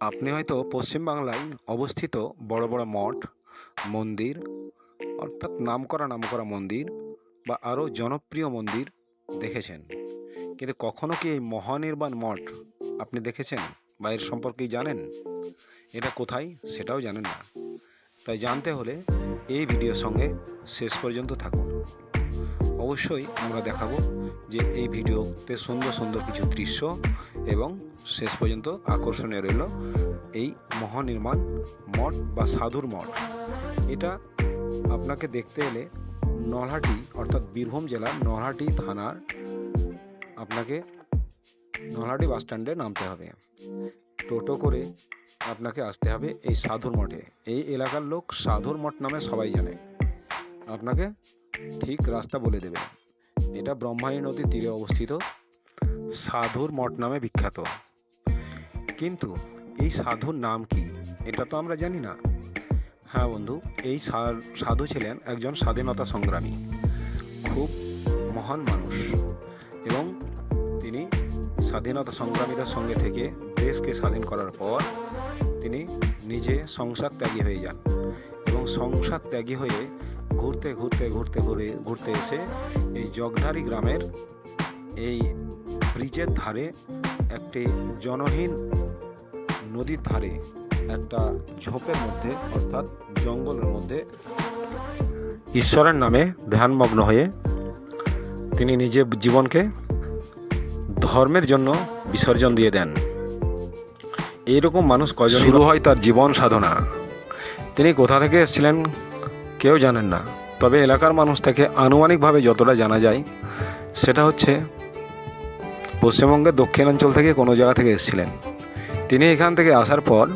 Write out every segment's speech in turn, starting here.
আপনি হয়তো পশ্চিমবাংলায় অবস্থিত বড় বড় মঠ, মন্দির, অর্থাৎ নামকরা নামকরা মন্দির বা আরও জনপ্রিয় মন্দির দেখেছেন। কিন্তু কখনো কি এই মহানির্বাণ মঠ আপনি দেখেছেন বা এর সম্পর্কে জানেন? এটা কোথায় সেটাও জানেন না। তাই জানতে হলে এই ভিডিওর সঙ্গে শেষ পর্যন্ত থাকুন। অবশ্যই আমরা দেখাবো যে এই ভিডিওতে সুন্দর সুন্দর কিছু দৃশ্য এবং শেষ পর্যন্ত আকর্ষণীয় রইল এই মহানির্মাণ মঠ বা সাধুর মঠ। এটা আপনাকে দেখতে এলে নলহাটি অর্থাৎ বীরভূম জেলার নলহাটি থানার আপনাকে নলহাটি বাস স্ট্যান্ডে নামতে হবে। টোটো করে আপনাকে আসতে হবে এই সাধুর মঠে। এই এলাকার লোক সাধুর মঠ নামে সবাই জানে। আপনাকে ঠিক রাস্তা বলে দেবে। এটা ব্রহ্মাণী নদীর তীরে অবস্থিত। সাধুর মঠ নামে বিখ্যাত। কিন্তু এই সাধুর নাম কি? এটা তো আমরা জানি না। হ্যাঁ বন্ধু, এই সাধু ছিলেন একজন স্বাধীনতা সংগ্রামী। খুব মহান মানুষ। এবং তিনি স্বাধীনতা সংগ্রামীদের সঙ্গে থেকে দেশকে স্বাধীন করার পর তিনি নিজে সংসার ত্যাগী হয়ে যান। এবং সংসার ত্যাগী হয়ে ঘুরতে ঘুরতে ঘুরতে ঘুরে ঘুরতে এসে এই জগধারী গ্রামের এই ব্রিজের ধারে একটি জনহীন নদীর ধারে একটা ঝোপের মধ্যে অর্থাৎ জঙ্গলের মধ্যে ঈশ্বরের নামে ধ্যানমগ্ন হয়ে তিনি নিজের জীবনকে ধর্মের জন্য বিসর্জন দিয়ে দেন। এইরকম মানুষ কজন শুরু হয় তার জীবন সাধনা। তিনি কোথা থেকে এসেছিলেন? কেউ জানেন না। তবে এলাকার মানুষ থেকে আনুমানিকভাবে যতটা জানা যায়, সেটা হচ্ছে পশ্চিমবঙ্গের দক্ষিণাঞ্চল থেকে কোনো জায়গা থেকে এসেছিলেন। তিনি এখান থেকে আসার পর,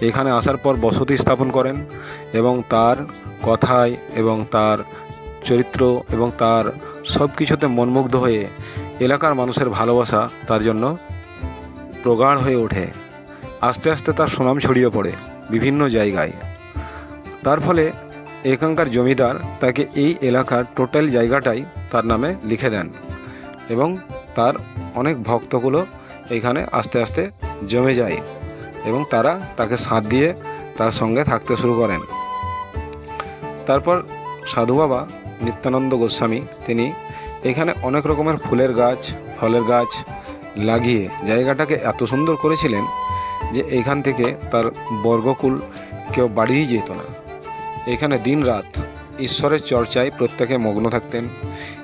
এখানে আসার পর বসতি স্থাপন করেন এবং তার কথায় এবং তার চরিত্র এবং তার সব কিছুতে মনমুগ্ধ হয়ে এলাকার মানুষের ভালোবাসা তার জন্য প্রগাঢ় হয়ে ওঠে। আস্তে আস্তে তার সুনাম ছড়িয়ে পড়ে বিভিন্ন জায়গায়। তার ফলে এখানকার জমিদার তাকে এই এলাকার টোটাল জায়গাটাই তার নামে লিখে দেন এবং তার অনেক ভক্তগুলো এখানে আস্তে আস্তে জমে যায় এবং তারা তাকে সাথ দিয়ে তার সঙ্গে থাকতে শুরু করেন। তারপর সাধু বাবা নিত্যানন্দ গোস্বামী তিনি এখানে অনেক রকমের ফুলের গাছ, ফলের গাছ লাগিয়ে জায়গাটাকে এত সুন্দর করেছিলেন যে এখান থেকে তার বর্গকুল কেউ বাড়িয়েই যেত না। এখানে দিন রাত ঈশ্বরের চর্চায় প্রত্যেকে মগ্ন থাকতেন।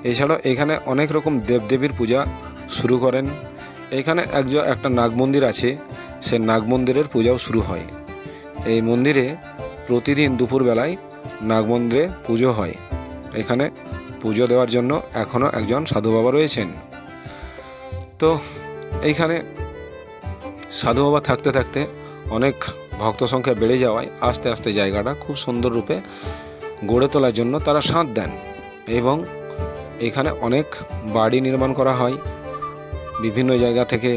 এছাড়াও এখানে অনেক রকম দেবদেবীর পূজা শুরু করেন। এখানে একজন একটা নাগ মন্দির আছে, সে নাগ মন্দিরের পূজাও শুরু হয়। এই মন্দিরে প্রতিদিন দুপুরবেলায় নাগ মন্দিরে পুজো হয়। এখানে পুজো দেওয়ার জন্য এখনও একজন সাধু বাবা রয়েছেন। তো এইখানে সাধু বাবা থাকতে থাকতে অনেক ভক্ত সংখ্যা বেড়ে যাওয়ায় আস্তে আস্তে জায়গাটা খুব সুন্দর রূপে গড়ে তোলার জন্য তারা সাঁত দেন এবং এখানে অনেক বাড়ি নির্মাণ করা হয়। বিভিন্ন জায়গা থেকে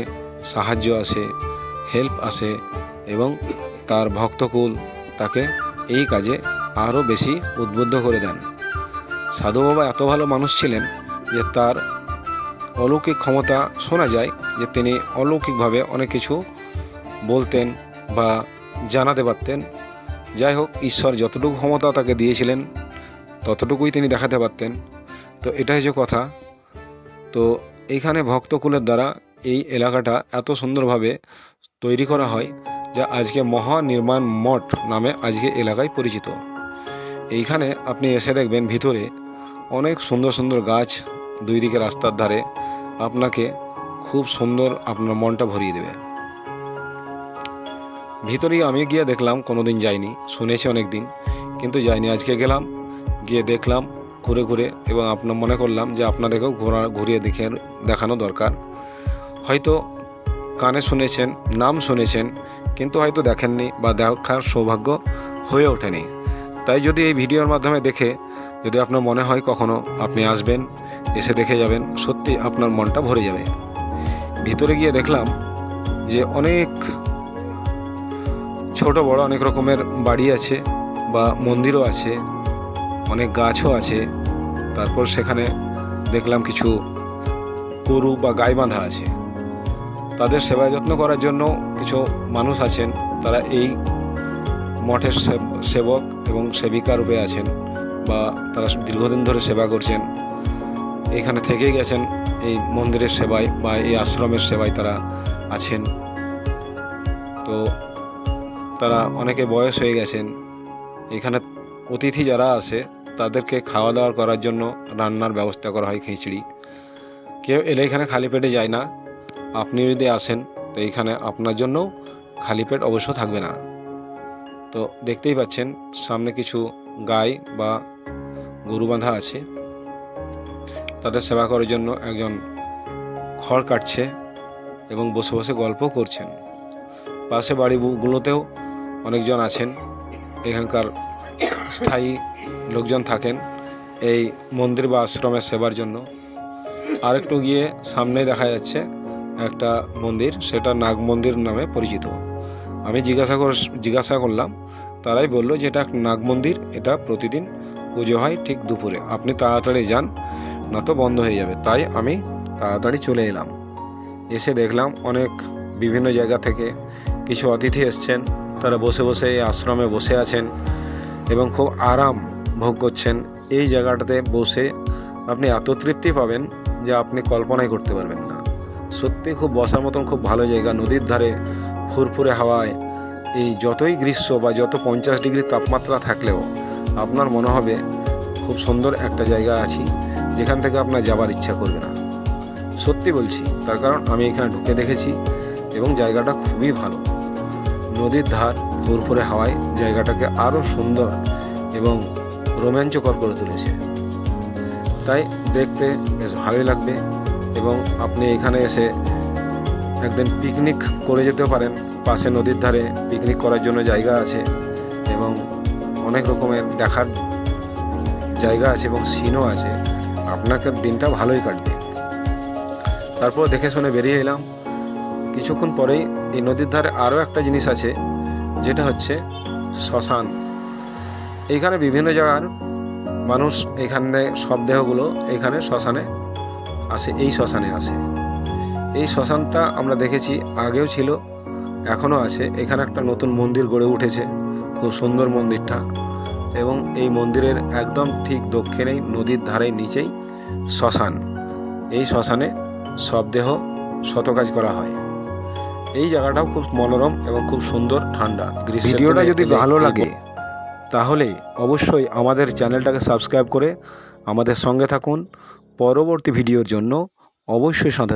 সাহায্য আসে হেল্প আসে এবং তার ভক্তকুল তাকে এই কাজে আরও বেশি উদ্বুদ্ধ করে দেন। সাধু বাবা এত ভালো মানুষ ছিলেন যে তার অলৌকিক ক্ষমতা শোনা যায় যে তিনি অলৌকিকভাবে অনেক কিছু বলতেন বা জানাতে পারতেন। যাই হোক ঈশ্বর যতটুকু ক্ষমতা তাকে দিয়েছিলেন, ততটুকুই তিনি দেখাতে পারতেন। তো এটাই যে কথা। তো এইখানে ভক্তকুলের দ্বারা এই এলাকাটা এত সুন্দরভাবে তৈরি করা হয় যা আজকে মহানির্মাণ মঠ নামে আজকে এলাকায় পরিচিত। এইখানে আপনি এসে দেখবেন ভিতরে অনেক সুন্দর সুন্দর গাছ দুই দিকে রাস্তার ধারে। আপনাকে খুব সুন্দর আপনার মনটা ভরিয়ে দেবে। ভিতরে আমি গিয়ে দেখলাম কোনো দিন যাইনি। শুনেছি অনেক দিন কিন্তু যাইনি। আজকে গেলাম, গিয়ে দেখলাম, ঘুরে ঘুরে, এবং আপনার মনে করলাম যে আপনাদেরকেও ঘোরা, ঘুরিয়ে দেখে দেখানো দরকার। হয়তো কানে শুনেছেন, নাম শুনেছেন, কিন্তু হয়তো দেখেননি বা দেখার সৌভাগ্য হয়ে ওঠেনি। তাই যদি এই ভিডিওর মাধ্যমে দেখে, যদি আপনার মনে হয় কখনো আপনি আসবেন, এসে দেখে যাবেন, সত্যি আপনার মনটা ভরে যাবে। ভিতরে গিয়ে দেখলাম যে অনেক ছোট বড় অনেক রকমের বাড়ি আছে বা মন্দিরও আছে, অনেক গাছও আছে। তারপর সেখানে দেখলাম কিছু গরু বা গাই বাঁধা আছে। তাদের সেবা যত্ন করার জন্য কিছু মানুষ আছেন। তারা এই মঠের সেব- সেবক এবং সেবিকা রূপে আছেন বা তারা দীর্ঘদিন ধরে সেবা করছেন। এখানে থেকেই গেছেন এই মন্দিরের সেবায় বা এই আশ্রমের সেবায় তারা আছেন। তো তারা অনেকে বয়স হয়ে গেছেন। এখানে অতিথি যারা আসে তাদেরকে খাওয়া দাওয়া করার জন্য রান্নার ব্যবস্থা করা হয় খিচড়ি। কেউ এলে এখানে খালি পেটে যায় না। আপনি যদি আসেন, তো এখানে আপনার জন্য খালি পেট অবশ্য থাকবে না। তো দেখতেই পাচ্ছেন, সামনে কিছু গাই বা গরু বাঁধা আছে। তাদের সেবা করার জন্য একজন খড় কাটছে এবং বসে বসে গল্প করছেন। পাশে বাড়িগুলোতেও অনেকজন আছেন। এখানকার স্থায়ী লোকজন থাকেন এই মন্দির বা আশ্রমের সেবার জন্য। আরেকটু গিয়ে সামনে দেখা যাচ্ছে একটা মন্দির, সেটা নাগ মন্দির নামে পরিচিত। আমি জিজ্ঞাসা জিজ্ঞাসা করলাম, তারাই বলল যে এটা নাগ মন্দির, এটা প্রতিদিন পুজো হয় ঠিক দুপুরে। আপনি তাড়াতাড়ি যান, না তো বন্ধ হয়ে যাবে। তাই আমি তাড়াতাড়ি চলে এলাম। এসে দেখলাম অনেক বিভিন্ন জায়গা থেকে কিছু অতিথি এসছেন। তারা বসে বসে এই আশ্রমে বসে আছেন এবং খুব আরাম ভোগ করছেন। এই জায়গাটাতে বসে আপনি এত তৃপ্তি পাবেন যে আপনি কল্পনাই করতে পারবেন না। সত্যি খুব বসার মতন খুব ভালো জায়গা। নদীর ধারে ফুরফুরে হাওয়ায় এই যতই গ্রীষ্ম বা যত পঞ্চাশ ডিগ্রি তাপমাত্রা থাকলেও আপনার মনে হবে খুব সুন্দর একটা জায়গা আছি, যেখান থেকে আপনার যাবার ইচ্ছা করবে না। সত্যি বলছি, তার কারণ আমি এখানে ঢুকে দেখেছি এবং জায়গাটা খুবই ভালো। নদীর ধার ফুরফুরে হাওয়ায় জায়গাটাকে আরও সুন্দর এবং রোমাঞ্চকর করে তুলেছে। তাই দেখতে বেশ ভালোই লাগবে এবং আপনি এখানে এসে একদিন পিকনিক করে যেতে পারেন। পাশে নদীর ধারে পিকনিক করার জন্য জায়গা আছে এবং অনেক রকমের দেখার জায়গা আছে এবং সিনও আছে। আপনাকে দিনটা ভালোই কাটবে। তারপর দেখে শুনে বেরিয়ে এলাম। কিছুক্ষণ পরেই এই নদীর ধারে আরও একটা জিনিস আছে, যেটা হচ্ছে শ্মশান। এইখানে বিভিন্ন জায়গার মানুষ এখানে সব দেহগুলো এখানে শ্মশানে আসে, এই শ্মশানে আসে। এই শ্মশানটা আমরা দেখেছি আগেও ছিল, এখনও আছে। এখানে একটা নতুন মন্দির গড়ে উঠেছে, খুব সুন্দর মন্দিরটা। এবং এই মন্দিরের একদম ঠিক দক্ষিণেই, নদীর ধারে নিচেই শ্মশান। এই শ্মশানে সব দেহ শতকাজ করা হয়। এই জায়গাটাও খুব মনোরম এবং খুব সুন্দর ঠান্ডা। ভিডিওটা যদি ভালো লাগে তাহলে অবশ্যই আমাদের চ্যানেলটাকে সাবস্ক্রাইব করে আমাদের সঙ্গে থাকুন। পরবর্তী ভিডিওর জন্য অবশ্যই সাথে